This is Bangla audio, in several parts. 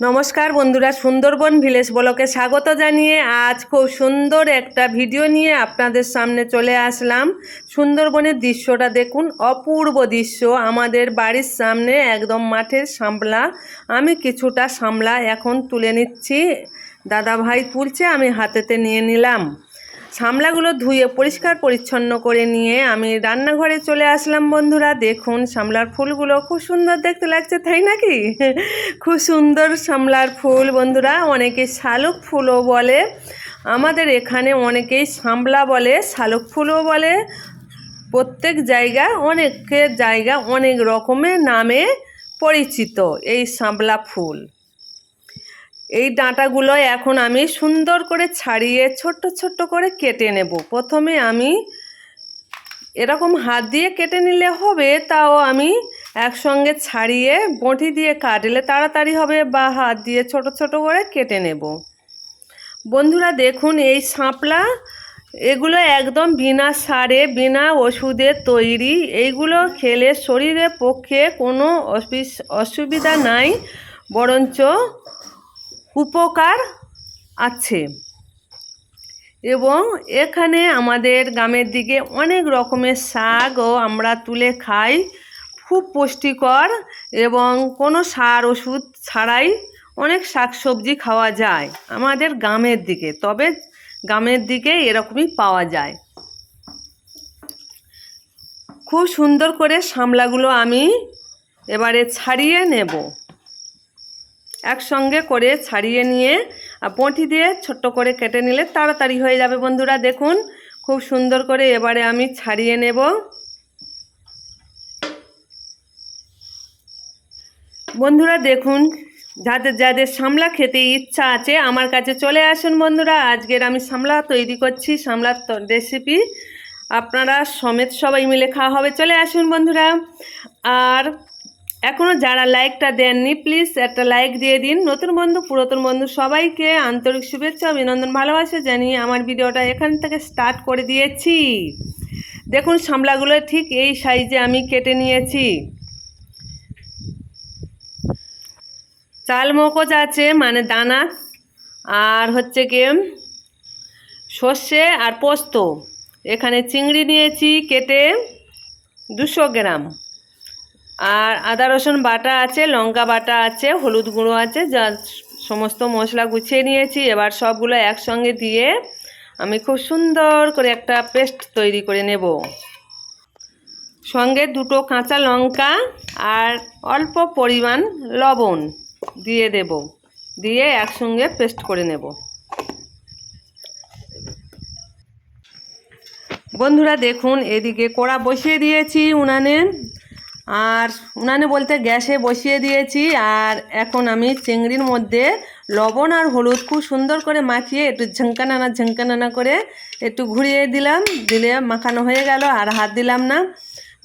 নমস্কার বন্ধুরা, সুন্দরবন ভিলেজ ব্লকে স্বাগত জানিয়ে আজ খুব সুন্দর একটা ভিডিও নিয়ে আপনাদের সামনে চলে আসলাম। সুন্দরবনের দৃশ্যটা দেখুন, অপূর্ব দৃশ্য। আমাদের বাড়ির সামনে একদম মাঠের সামলা। আমি কিছুটা সামলা এখন তুলে নিচ্ছি। দাদা ভাই তুলছে, আমি হাতেতে নিয়ে নিলাম। সামলাগুলো ধুয়ে পরিষ্কার পরিচ্ছন্ন করে নিয়ে আমি রান্নাঘরে চলে আসলাম বন্ধুরা। দেখুন, সামলার ফুলগুলো খুব সুন্দর দেখতে লাগছে, তাই নাকি? খুব সুন্দর সামলার ফুল বন্ধুরা, অনেকে শালুক ফুলও বলে। আমাদের এখানে অনেকেই সামলা বলে, শালুক ফুলও বলে। প্রত্যেক জায়গা, অনেকের জায়গা অনেক রকমের নামে পরিচিত এই সামলা ফুল। এই ডাঁটাগুলো এখন আমি সুন্দর করে ছাড়িয়ে ছোট্ট ছোট্ট করে কেটে নেব। প্রথমে আমি এরকম হাত দিয়ে কেটে নিলে হবে, তাও আমি একসঙ্গে ছাড়িয়ে বঁটি দিয়ে কাটলে তাড়াতাড়ি হবে বা হাত দিয়ে ছোট ছোট করে কেটে নেব। বন্ধুরা দেখুন, এই শাপলা, এগুলো একদম বিনা সারে, বিনা ওষুধে তৈরি। এইগুলো খেলে শরীরের পক্ষে কোনো অসুবিধা নাই, বরঞ্চ উপকার আছে। এবং এখানে আমাদের গ্রামের দিকে অনেক রকমের শাকও আমরা তুলে খাই। খুব পুষ্টিকর এবং কোনো সার ওষুধ ছাড়াই অনেক শাক সবজি খাওয়া যায় আমাদের গ্রামের দিকে, তবে গ্রামের দিকে এরকমই পাওয়া যায়। খুব সুন্দর করে সামলাগুলো আমি এবারে ছাড়িয়ে নেব। একসঙ্গে করে ছাড়িয়ে নিয়ে পঁটি দিয়ে ছোট্ট করে কেটে নিলে তাড়াতাড়ি হয়ে যাবে বন্ধুরা, দেখুন। খুব সুন্দর করে এবারে আমি ছাড়িয়ে নেব। বন্ধুরা, দেখুন, যাদের যাদের সামলা খেতে ইচ্ছা আছে আমার কাছে চলে আসুন বন্ধুরা। আজকের আমি সামলা তৈরি করছি সামলার রেসিপি আপনারা সমেত সবাই মিলে খাওয়া হবে, চলে আসুন বন্ধুরা। আর এখনও যারা লাইকটা দেননি প্লিজ একটা লাইক দিয়ে দিন। নতুন বন্ধু, পুরাতন বন্ধু সবাইকে আন্তরিক শুভেচ্ছা অভিনন্দন ভালোবাসা জানিয়ে আমার ভিডিওটা এখান থেকে স্টার্ট করে দিয়েছি। দেখুন, সামলাগুলো ঠিক এই সাইজে আমি কেটে নিয়েছি। চাল মগজ আছে মানে দানা, আর হচ্ছে কি, সর্ষে আর পোস্ত। এখানে চিংড়ি নিয়েছি কেটে দুশো গ্রাম। আর আদা, রসুন বাটা আছে, লঙ্কা বাটা আছে, হলুদ গুঁড়ো আছে, যা সমস্ত মশলা গুছিয়ে নিয়েছি। এবার সবগুলো একসঙ্গে দিয়ে আমি খুব সুন্দর করে একটা পেস্ট তৈরি করে নেব। সঙ্গে দুটো কাঁচা লঙ্কা আর অল্প পরিমাণ লবণ দিয়ে দেব। দিয়ে একসঙ্গে পেস্ট করে নেব। বন্ধুরা, দেখুন, এদিকে কড়া বসিয়ে দিয়েছি উনানে। আর উনানে বলতে গ্যাসে বসিয়ে দিয়েছি, আর এখন আমি চিংড়ির মধ্যে লবণ আর হলুদ খুব সুন্দর করে মাখিয়ে একটু ঝঙ্কানানা ঝঙ্কানানা করে একটু ঘুরিয়ে দিলাম, দিলে মাখানো হয়ে গেল আর হাত দিলাম না।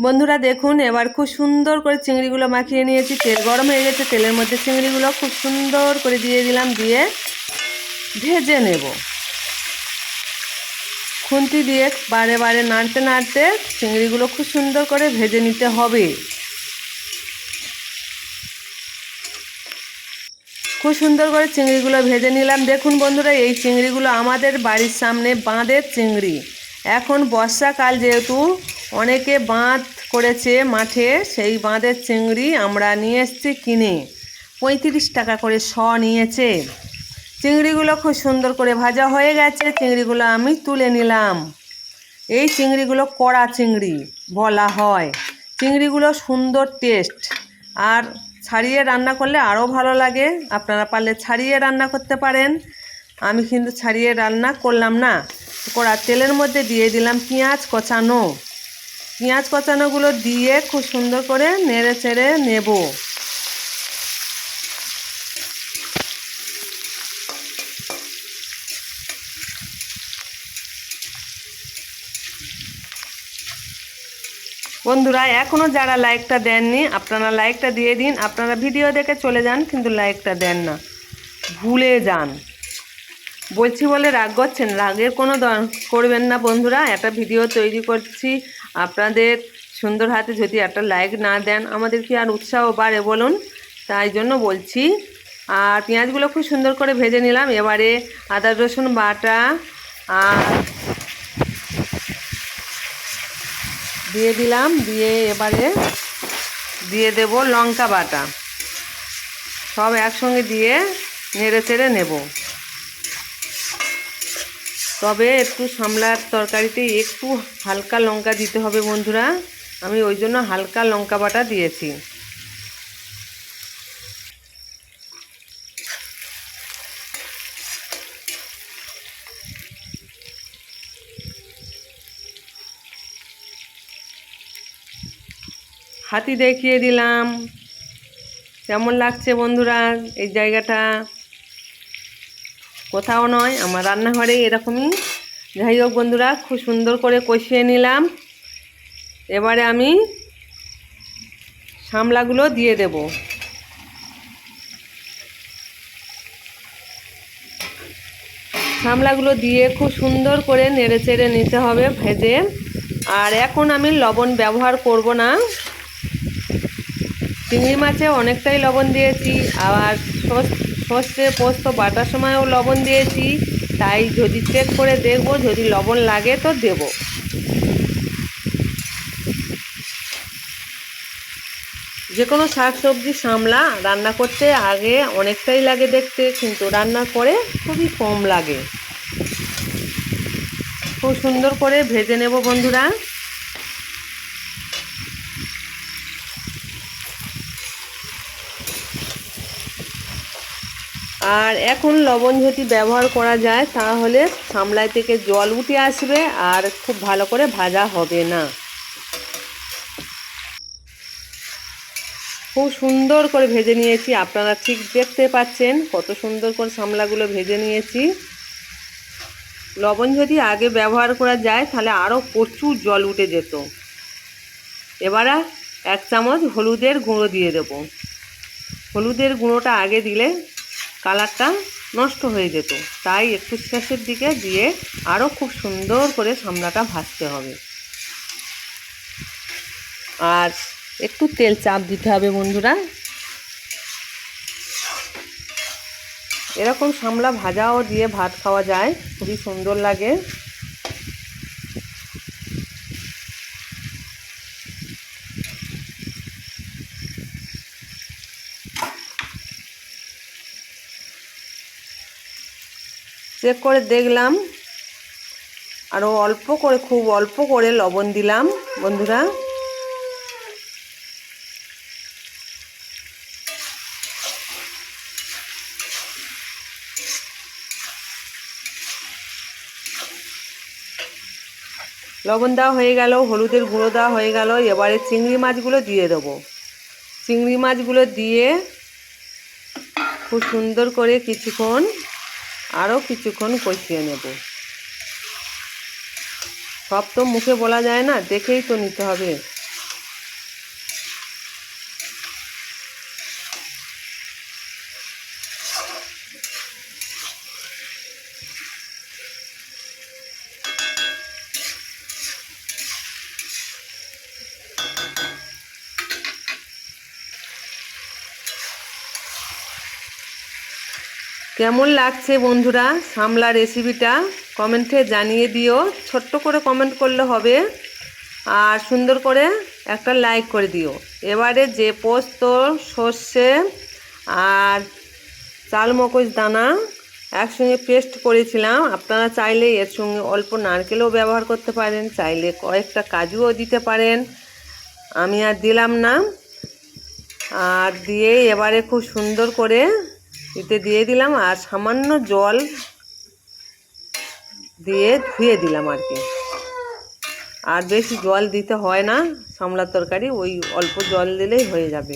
বন্ধুরা দেখুন, এবার খুব সুন্দর করে চিংড়িগুলো মাখিয়ে নিয়েছি, তেল গরম হয়ে গেছে, তেলের মধ্যে চিংড়িগুলো খুব সুন্দর করে দিয়ে দিলাম, দিয়ে ভেজে নেব। খুন্তি দিয়ে বারে বারে নাড়তে নাড়তে চিংড়িগুলো খুব সুন্দর করে ভেজে নিতে হবে। খুব সুন্দর করে চিংড়িগুলো ভেজে নিলাম। দেখুন বন্ধুরা, এই চিংড়িগুলো আমাদের বাড়ির সামনে বাঁধের চিংড়ি। এখন বর্ষাকাল যেহেতু, অনেকে বাঁধ করেছে মাঠে, সেই বাঁধের চিংড়ি আমরা নিয়ে এসেছি কিনে। পঁয়ত্রিশ টাকা করে শ নিয়েছে। চিংড়িগুলো খুব সুন্দর করে ভাজা হয়ে গেছে, চিংড়িগুলো আমি তুলে নিলাম। এই চিংড়িগুলো কড়া চিংড়ি বলা হয়। চিংড়িগুলো সুন্দর টেস্ট আর ছাড়িয়ে রান্না করলে আরও ভালো লাগে। আপনারা পারলে ছাড়িয়ে রান্না করতে পারেন। আমি কিন্তু ছাড়িয়ে রান্না করলাম না। কড়া তেলের মধ্যে দিয়ে দিলাম পেঁয়াজ কচানো। পেঁয়াজ কচানোগুলো দিয়ে খুব সুন্দর করে নেড়ে চেড়ে নেব। বন্ধুরা এখনও যারা লাইকটা দেননি, আপনারা লাইকটা দিয়ে দিন। আপনারা ভিডিও দেখে চলে যান, কিন্তু লাইকটা দেন না। ভুলে যান। বলছি বলে রাগ করছেন, রাগের কোনো করবেন না বন্ধুরা। একটা ভিডিও তৈরি করছি। আপনাদের সুন্দর হাতে যদি একটা লাইক না দেন, আমাদের কি আর উৎসাহ বাড়ে বলুন? তাই জন্য বলছি। আর পেঁয়াজগুলো খুব সুন্দর করে ভেজে নিলাম। এবারে আদা রসুন বাটা আর দিয়ে দিলাম, দিয়ে এবারে দিয়ে দেব লঙ্কা বাটা। সব একসঙ্গে দিয়ে নেড়ে চেড়ে নেব। তবে একটু সামলার তরকারিতে একটু হালকা লঙ্কা দিতে হবে বন্ধুরা। আমি ওই জন্য হালকা লঙ্কা বাটা দিয়েছি। হাতি দেখিয়ে দিলাম। কেমন লাগছে বন্ধুরা এই জায়গাটা? কোথাও নয়, আমার রান্নাঘরে এরকমই। যাই হোক বন্ধুরা, খুব সুন্দর করে কষিয়ে নিলাম। এবারে আমি সামলাগুলো দিয়ে দেব। সামলাগুলো দিয়ে খুব সুন্দর করে নেড়ে চেড়ে নিতে হবে ভেজে। আর এখন আমি লবণ ব্যবহার করব না। চিংড়ি মাছে অনেকটাই লবণ দিয়েছি, আবার সর্ষে পোস্ত বাটার সময়ও লবণ দিয়েছি, তাই যদি চেক করে দেখব, যদি লবণ লাগে তো দেব। যে কোনো শাক সবজি সামলা, রান্না করতে আগে অনেকটাই লাগে দেখতে, কিন্তু রান্নার পরে খুবই কম লাগে। খুব সুন্দর করে ভেজে নেব বন্ধুরা। আর এখন লবণ যদি ব্যবহার করা যায়, তাহলে সামলাই থেকে জল উঠে আসবে আর খুব ভালো করে ভাজা হবে না। খুব সুন্দর করে ভেজে নিয়েছি। আপনারা ঠিক দেখতে পাচ্ছেন কত সুন্দর করে সামলাগুলো ভেজে নিয়েছি। লবণ যদি আগে ব্যবহার করা যায়, তাহলে আরও প্রচুর জল উঠে যেত। এবারে এক চামচ হলুদের গুঁড়ো দিয়ে দেব। হলুদের গুঁড়োটা আগে দিলে কালারটা নষ্ট হয়ে যেত। তাই একটু শেষের দিকে দিয়ে আরও খুব সুন্দর করে সামলাটা ভাজতে হবে। আর একটু তেল চাপ দিতে হবে বন্ধুরা। এরকম সামলা ভাজাও দিয়ে ভাত খাওয়া যায়, খুবই সুন্দর লাগে। চেক করে দেখলাম। আরও অল্প করে, খুব অল্প করে লবণ দিলাম, বন্ধুরা। লবণ দেওয়া হয়ে গেল, হলুদের গুঁড়ো দেওয়া হয়ে গেল। এবারে চিংড়ি মাছগুলো দিয়ে দেবো। চিংড়ি মাছগুলো দিয়ে খুব সুন্দর করে কিছুক্ষণ আরও কিছুক্ষণ কষিয়ে নেব। সব তো মুখে বলা যায় না দেখেই তো নিতে হবে। কেমন লাগছে বন্ধুরা সামলা রেসিপিটা কমেন্টে জানিয়ে দিও। ছোট্ট করে কমেন্ট করলে হবে। আর সুন্দর করে একটা লাইক করে দিও। এবারে যে পোস্ত, সর্ষে আর চাল মকচ দানা একসঙ্গে পেস্ট করেছিলাম। আপনারা চাইলে এর সঙ্গে অল্প নারকেলও ব্যবহার করতে পারেন, চাইলে কয়েকটা কাজুও দিতে পারেন। আমি আর দিলাম না। আর দিয়ে এবারে খুব সুন্দর করে এতে দিয়ে দিলাম আর সামান্য জল দিয়ে ধুয়ে দিলাম আর কি। আর বেশি জল দিতে হয় না, সামলার তরকারি, ওই অল্প জল দিলেই হয়ে যাবে।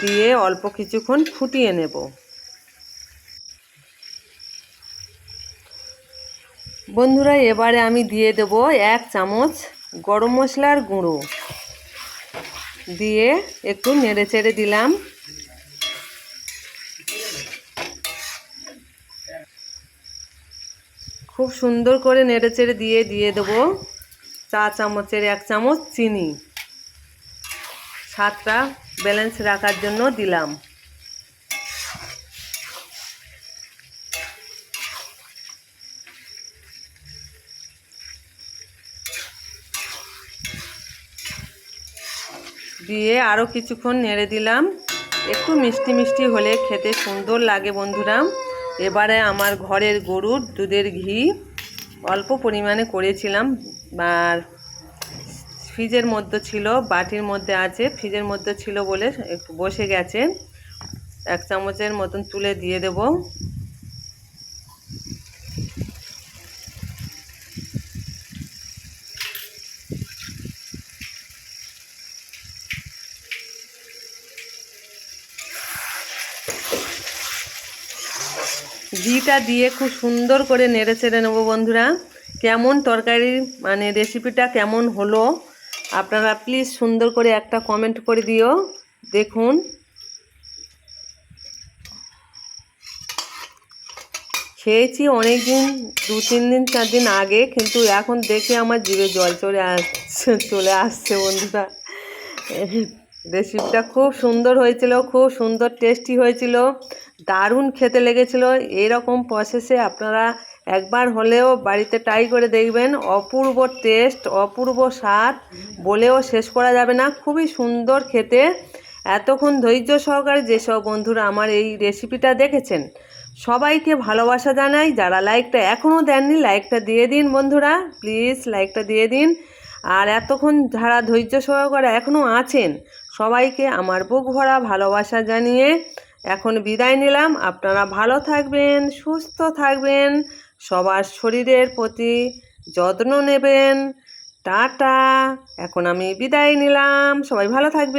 দিয়ে অল্প কিছুক্ষণ ফুটিয়ে নেব। বন্ধুরা, এবারে আমি দিয়ে দেব এক চামচ গরম মশলার গুঁড়ো। দিয়ে একটু নেড়ে চেড়ে দিলাম। খুব সুন্দর করে নেড়ে চেড়ে দিয়ে দিয়ে দেবো। চা চামচের এক চামচ চিনি। সাতটা ব্যালেন্স রাখার জন্য দিলাম। দিয়ে আরও কিছুক্ষণ নেড়ে দিলাম। একটু মিষ্টি মিষ্টি হলে খেতে সুন্দর লাগে বন্ধুরা। এবারে আমার ঘরের গরুর দুধের ঘি অল্প পরিমাণে করেছিলাম। আর ফ্রিজের মধ্যে ছিল, বাটির মধ্যে আছে, ফ্রিজের মধ্যে ছিল বলে একটু বসে গেছে। এক চামচের মতন তুলে দিয়ে দেব। ঘিটা দিয়ে খুব সুন্দর করে নেড়ে চেড়ে নেব বন্ধুরা। কেমন তরকারি মানে রেসিপিটা কেমন হলো, আপনারা প্লিজ সুন্দর করে একটা কমেন্ট করে দিও। দেখুন। খেয়েছি অনেক দিন দু, তিন দিন, চার দিন আগে, কিন্তু এখন দেখে আমার জিভে জল চলে আসছে চলে আসছে বন্ধুরা। রেসিপিটা খুব সুন্দর হয়েছিল, খুব সুন্দর টেস্টি হয়েছিল। দারুণ খেতে লেগেছিল। এরকম প্রসেসে আপনারা একবার হলেও বাড়িতে ট্রাই করে দেখবেন। অপূর্ব টেস্ট অপূর্ব স্বাদ বলেও শেষ করা যাবে না। খুবই সুন্দর খেতে। এতক্ষণ ধৈর্য সহকারে যেসব বন্ধুরা আমার এই রেসিপিটা দেখেছেন, সবাইকে ভালোবাসা জানাই। যারা লাইকটা এখনও দেননি লাইকটা দিয়ে দিন বন্ধুরা। প্লিজ লাইকটা দিয়ে দিন। আর এতক্ষণ যারা ধৈর্য সহকারে এখনও আছেন, সবাইকে আমার বুক ভরা ভালোবাসা জানিয়ে এখন বিদায় নিলাম। আপনারা ভালো থাকবেন, সুস্থ থাকবেন, সবার শরীরের প্রতি যত্ন নেবেন। টাটা। এখন আমি বিদায় নিলাম। সবাই ভালো থাকবেন।